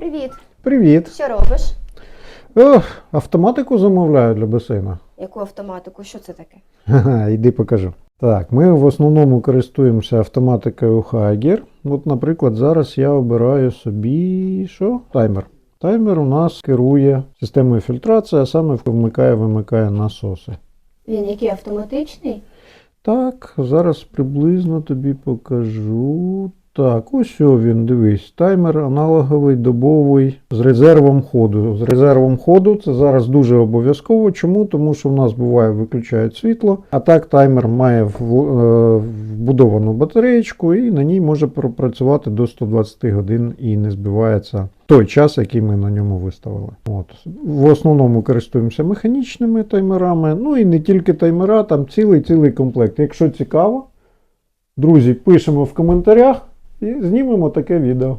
Привіт! Привіт! Що робиш? Ох, автоматику замовляю для басейна. Яку автоматику? Що це таке? Ха-ха, Іди покажу. Так, ми в основному користуємося автоматикою Hager. От, наприклад, зараз я обираю собі що? Таймер. Таймер у нас керує системою фільтрації, а саме вмикає-вимикає насоси. Він який автоматичний? Так, зараз приблизно тобі покажу. Так, ось він, дивись. Таймер аналоговий, добовий з резервом ходу. З резервом ходу це зараз дуже обов'язково. Чому? Тому що в нас буває виключають світло, а так таймер має е, вбудовану батареєчку і на ній може пропрацювати до 120 годин і не збивається той час, який ми на ньому виставили. От. В основному користуємося механічними таймерами, ну і не тільки таймера, там цілий-цілий комплект. Якщо цікаво, друзі, пишемо в коментарях і знімемо таке відео.